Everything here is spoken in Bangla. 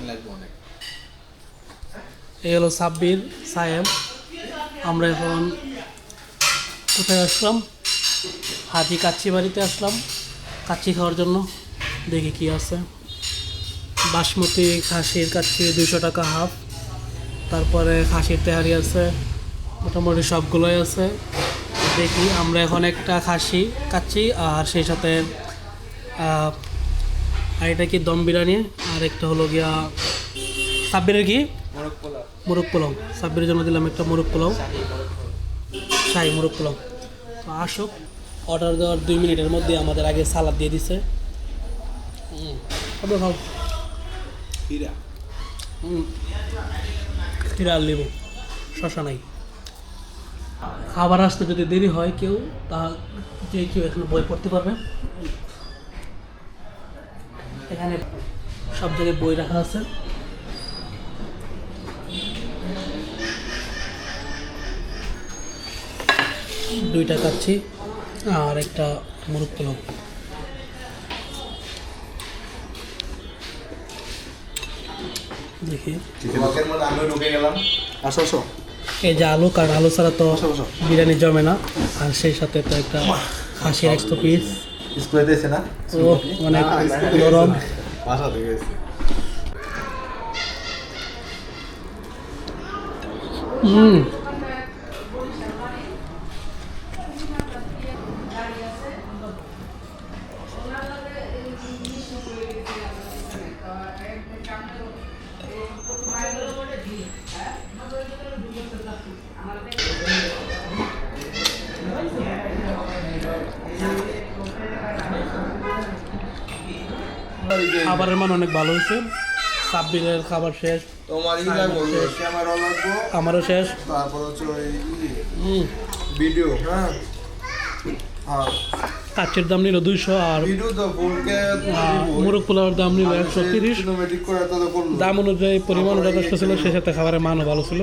টাইম লাগবে অনেক। এই হলো সাব্বির, সায়েম। আমরা এখন কোথায় আসলাম? হাজি কাচ্চি বাড়িতে আসলাম। কাচ্চি খাওয়ার জন্য। দেখি কি আছে। বাসমতি খাসির কাচ্চি দুশো টাকা হাফ। তারপরে খাসির তেহারি আছে। মোটামুটি সবগুলোই আছে। দেখি, আমরা এখন একটা খাসি, কাচ্চি, আর সেই সাথে আর এটা কি দম বিরিয়ানি? আর একটা হলো গিয়া সাব্বিরের কি? মোরগ পোলাও। সাব্বিরের জন্য দিলাম একটা মোরগ পোলাও। শাহি মোরগ পোলাও। তো আসুক অর্ডার দেওয়ার দুই মিনিটের মধ্যে আমাদের আগে সালাদ দিয়ে দিছে। খাও হিরা হিরা আর লেবু। শশা নাই। খাবার আসতে যদি দেরি হয় কেউ তা যে কেউ এখানে বই পড়তে পারবে। এখানে সব জায়গায় বই রাখা আছে। দুইটা কাচ্ছি আর একটা মুরগ পোলাও। দেখি। আসো আসো। এই যে আলু কারণ আলু ছাড়া তো। বিরিয়ানি জমে না। আর সেই সাথে তো একটা খাসির একশো পিস স্কুলে দিয়েছে না? অনেক গরম। বাসা থেকে হুম। খাবারের মান অনেক ভালো হয়েছে। সাব্বিরের খাবার শেষ। তোমার আমারও শেষ। তারপর হচ্ছে ওই ভিডিও হ্যাঁ? হ্যাঁ দাম নিল দুইশো আর মোরগ পোলাওর দাম নিল একশো তিরিশ। দাম অনুযায়ী পরিমাণ যথেষ্ট ছিল সে সাথে খাবারের মানও ভালো ছিল।